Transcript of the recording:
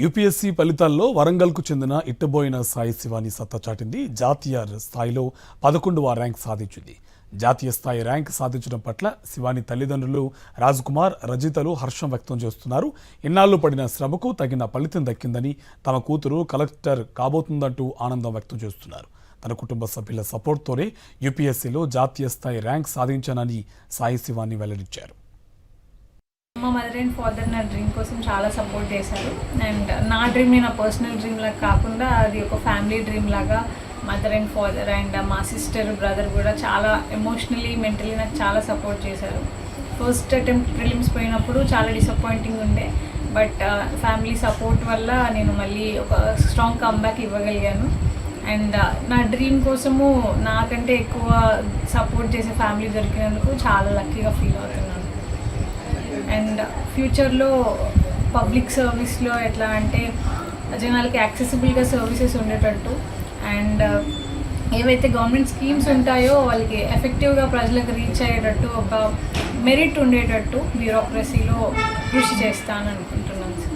UPSC ఫలితాల్లో వరంగల్కు చెందిన ఇట్టబోయిన సాయి శివాని సత్తా చాటింది. జాతీయ స్థాయిలో పదకొండవ ర్యాంక్ సాధించింది. జాతీయ స్థాయి ర్యాంక్ సాధించడం పట్ల శివాని తల్లిదండ్రులు రాజ్కుమార్ రజితలు హర్షం వ్యక్తం చేస్తున్నారు. ఇన్నాళ్ళు పడిన శ్రమకు తగిన ఫలితం దక్కిందని తమ కూతురు కలెక్టర్ కాబోతుందంటూ ఆనందం వ్యక్తం చేస్తున్నారు. తన కుటుంబ సభ్యుల సపోర్ట్తోనే యూపీఎస్సీలో జాతీయ స్థాయి ర్యాంక్ సాధించానని సాయి శివాని వెల్లడించారు. మా మదర్ అండ్ ఫాదర్ నా డ్రీమ్ కోసం చాలా సపోర్ట్ చేశారు. అండ్ నా డ్రీమ్ని నా పర్సనల్ డ్రీమ్ లాగా కాకుండా అది ఒక ఫ్యామిలీ డ్రీమ్ లాగా మదర్ అండ్ ఫాదర్ అండ్ మా సిస్టర్ బ్రదర్ కూడా చాలా ఎమోషనలీ మెంటలీ నాకు చాలా సపోర్ట్ చేశారు. ఫస్ట్ అటెంప్ట్ ప్రిలిమ్స్ పోయినప్పుడు చాలా డిసప్పాయింటింగ్ ఉండే. బట్ ఫ్యామిలీ సపోర్ట్ వల్ల నేను మళ్ళీ ఒక స్ట్రాంగ్ కమ్బ్యాక్ ఇవ్వగలిగాను. అండ్ నా డ్రీమ్ కోసము నాకంటే ఎక్కువ సపోర్ట్ చేసే ఫ్యామిలీ దొరికినందుకు చాలా లక్కీగా ఫీల్ అవుతున్నాను. అండ్ ఫ్యూచర్లో పబ్లిక్ సర్వీస్లో ఎట్లా అంటే జనాలకి యాక్సెసిబుల్గా సర్వీసెస్ ఉండేటట్టు అండ్ uh, ఏవైతే గవర్నమెంట్ స్కీమ్స్ ఉంటాయో వాళ్ళకి ఎఫెక్టివ్గా ప్రజలకు రీచ్ అయ్యేటట్టు ఒక మెరిట్ ఉండేటట్టు బ్యూరోక్రసీలో కృషి చేస్తాను అనుకుంటున్నాను